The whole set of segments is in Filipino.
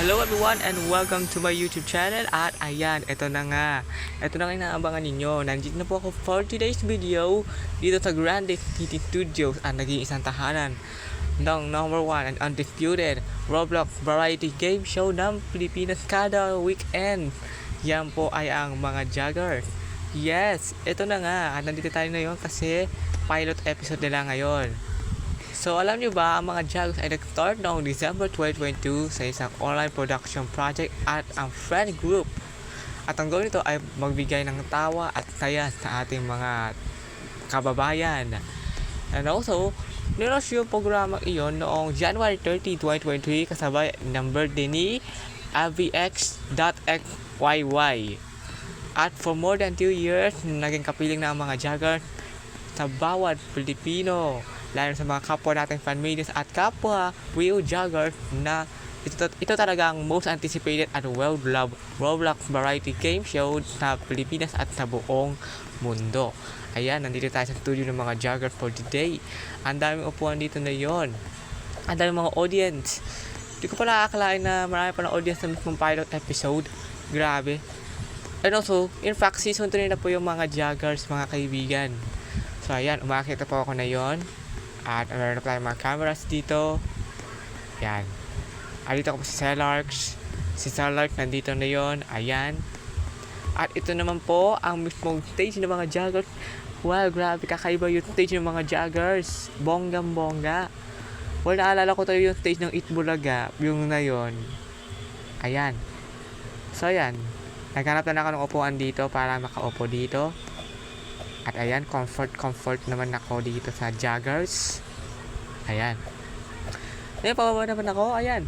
Hello everyone and welcome to my YouTube channel. At ayan, ito na nga. Ito na nga inaabangan ninyo. Nandito na po ako for today's video dito sa Grande City Studios. Ang naging isang tahanan ng number one and undisputed Roblox variety game show ng Pilipinas kada weekend. Yan po ay ang mga joggers yes, ito na nga. At nandito tayo ngayon kasi pilot episode nila ngayon So alam nyo ba, ang mga Jags ay nag-start noong December 2022 sa isang online production project at ang friend group. At ang goal nito ay magbigay ng tawa at saya sa ating mga kababayan. And also, nilos yung programa iyon noong January 30, 2023 kasabay ng birthday ni avx.xyy. At for more than 2 years, naging kapiling na ang mga Jaggers sa bawat Pilipino lalo sa mga kapwa nating fan medias at kapwa Wheel Joggers na ito, ito talaga ang most anticipated at well-loved Roblox variety game show sa Pilipinas at sa buong mundo. Ayan, nandito tayo sa studio ng mga joggers for today. Ang daming upuan dito na yon. Ang daming mga audience. Hindi ko pala akalain na marami pa ng audience sa mismong pilot episode. Grabe. And also, in fact, season 3 na po yung mga joggers, mga kaibigan. So, ayan, umakita po ako na yon at meron na tayong mga cameras dito. Yan. At dito ako po si Celarx. Si Celarx nandito na yon. Ayan. At ito naman po ang mismong stage ng mga joggers. Wow, grabe kakaiba yung stage ng mga joggers. Bonggang bongga. Well, naalala ko tayo yung stage ng Itbulaga. Yung na yon. Ayan. So, ayan. Naghanap na ako ng upuan dito para makaupo dito. At ayan, comfort, comfort naman ako dito sa joggers. Ayan. Ngayon, pababa naman ako. Ayan.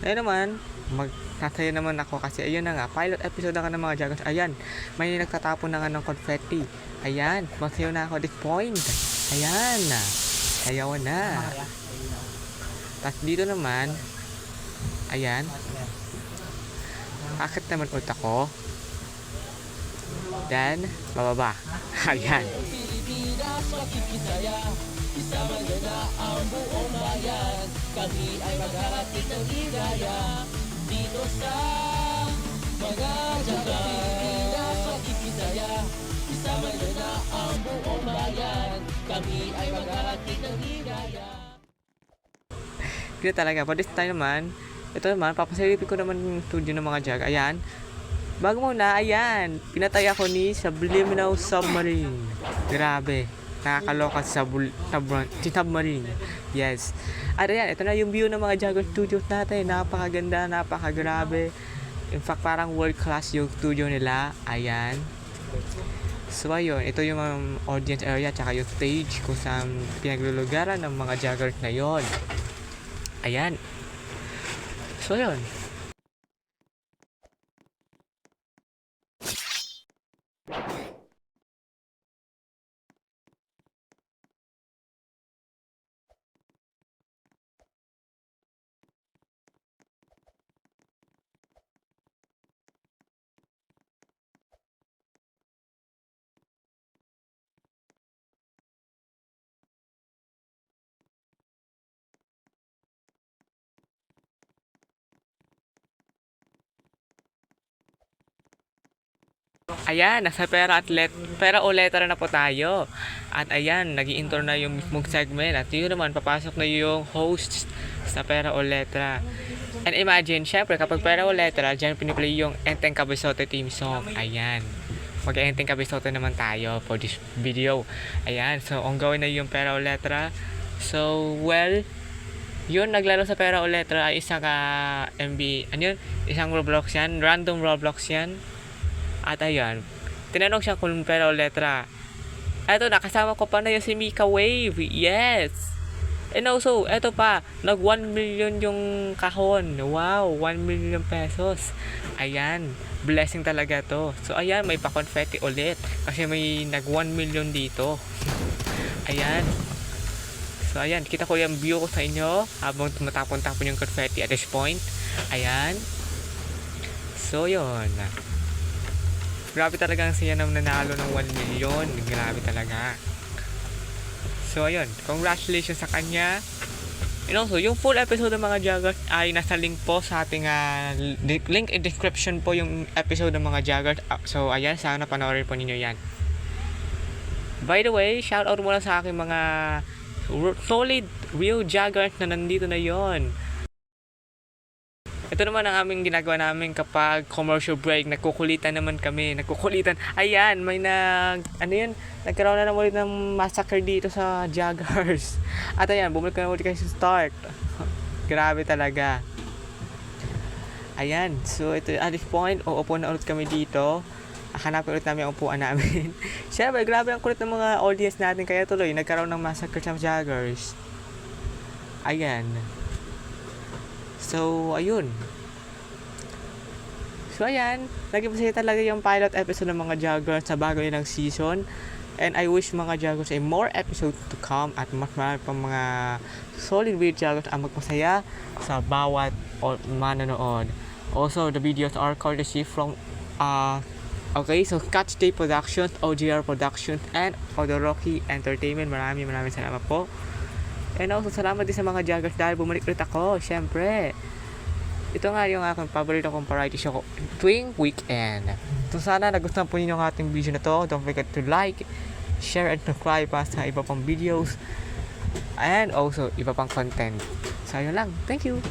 Ngayon naman, magtataya naman ako kasi ayun na nga, pilot episode na nga ng mga joggers. Ayan, may nagtatapon na nga ng confetti. Ayan, magsayo na ako this point. Ayan. Ayaw na. Tapos dito naman, ayan, akit naman ulit ako. Then, bababa. Ayan. Isama niyo na Isama niyo na ang Kami ay maghahatid Kaya talaga, this time naman, ito naman, papasilipin ko naman yung studio ng mga jag. Ayan. Bago muna, ayan. Pinatay ako ni Subliminal Submarine. Grabe. Nakakaloka sa submarine. Yes. At ayan, ito na yung view ng mga Jagger Studios natin. Napakaganda, napakagrabe. In fact, parang world class yung studio nila. Ayan. So ayun, ito yung um, audience area tsaka yung stage kung saan pinaglulugaran ng mga joggers na yon. Ayan. So yun. Thank you. Ayan, nasa pera at let, pera o letra na po tayo. At ayan, nag intro na yung mismong segment. At yun naman, papasok na yung host sa pera o letra. And imagine, syempre, kapag pera o letra, dyan piniplay yung Enteng Kabisote team song. Ayan. Mag-Enteng Kabisote naman tayo for this video. Ayan, so ang gawin na yung pera o letra. So, well, yun, naglaro sa pera o letra ay isang ka MB, ano yun? Isang Roblox yan, random Roblox yan. At ayan, tinanong siya kung pera o letra. Eto, nakasama ko pa na yung si Mika Wave. Yes! And also, eto pa, nag 1 million yung kahon. Wow, 1 million pesos. Ayan, blessing talaga to. So ayan, may pa-confetti ulit. Kasi may nag 1 million dito. ayan. So ayan, kita ko yung view ko sa inyo habang tumatapon-tapon yung confetti at this point. Ayan. So yun. Grabe talaga ang siya nang nanalo ng 1 million. Grabe talaga. So, ayun. Congratulations sa kanya. And also, yung full episode ng mga Jaggers ay nasa link po sa ating li- link in description po yung episode ng mga Jaggers. Ah, So, ayan, sana panoorin po ninyo yan. By the way, shout out muna sa aking mga solid real Jaggers na nandito na yon. Ito naman ang aming ginagawa namin kapag commercial break. Nagkukulitan naman kami. Nagkukulitan. Ayan, may nag... Ano yun? Nagkaroon na naman ulit ng massacre dito sa Jaggers. At ayan, bumalik na ulit kayo sa start. Grabe talaga. Ayan, so ito at this point, uupo na ulit kami dito. Hanapin ulit namin ang upuan namin. Siyempre, grabe ang kulit ng mga audience natin. Kaya tuloy, nagkaroon ng massacre sa Jaggers. Ayan. So, ayun. So, ayan. Naging masaya talaga yung pilot episode ng mga Jaggers sa bago nilang season. And I wish mga Jaggers ay more episodes to come at mas marami pang mga solid video Jaggers ang magpasaya sa bawat manonood. Also, the videos are courtesy from uh, Okay, so Catch Day Productions, OGR Productions, and Odoroki Entertainment. Maraming maraming salamat po. And also, salamat din sa mga Jaggers dahil bumalik ulit ako, syempre. Ito nga yung aking paborito kong variety show tuwing weekend. So sana nagustuhan po ninyo ang ating video na to. Don't forget to like, share, and subscribe pa sa iba pang videos. And also, iba pang content. So, ayun lang. Thank you!